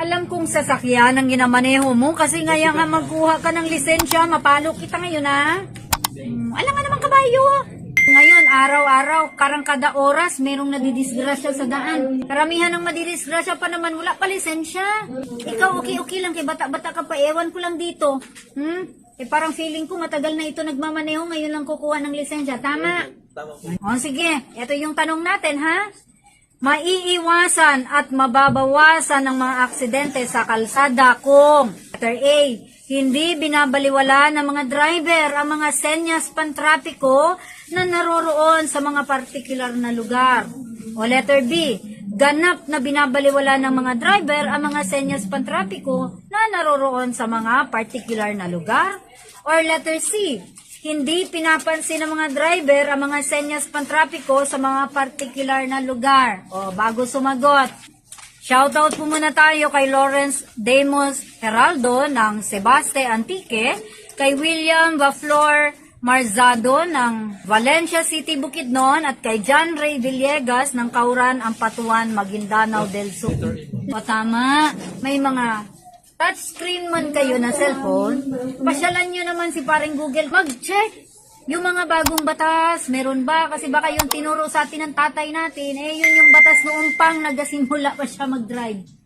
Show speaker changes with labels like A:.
A: Alam kong sasakyan ang ginamaneho mo kasi ngaya nga magkuha ka ng lisensya, mapalo kita ngayon ha. Hmm, alam nga naman kabayo. Ngayon, araw-araw, karang kada oras, merong nadidisgrasya sa daan. Karamihan ng madidisgrasya pa naman, wala pa lisensya. Ikaw, okay-okay lang, kay bata-bata ka pa, ewan ko lang dito. Hmm? Eh parang feeling ko matagal na ito nagmamaneho, ngayon lang kukuha ng lisensya. Tama? O sige, ito yung tanong natin ha. Maiiwasan at mababawasan ng mga aksidente sa kalsada kung Letter A. Hindi binabaliwala ng mga driver ang mga senyas pantrapiko na naroroon sa mga partikular na lugar. O letter B. Ganap na binabaliwala ng mga driver ang mga senyas pantrapiko na naroroon sa mga partikular na lugar. Or letter C. Hindi pinapansin ng mga driver ang mga senyas pantrapiko sa mga partikular na lugar. O, bago sumagot. Shoutout po muna tayo kay Lawrence Demos Heraldo ng Sebaste Antique, kay William Vaflor Marzado ng Valencia City, Bukidnon at kay John Ray Villegas ng Kauran, Ampatuan, Maguindanao del Sur. O tama, may mga touchscreen man kayo na cellphone, pasyalan nyo naman si paring Google, mag-check yung mga bagong batas, meron ba? Kasi baka yung tinuro sa atin ng tatay natin, eh yun yung batas noong pang nagasimula pa siya mag-drive.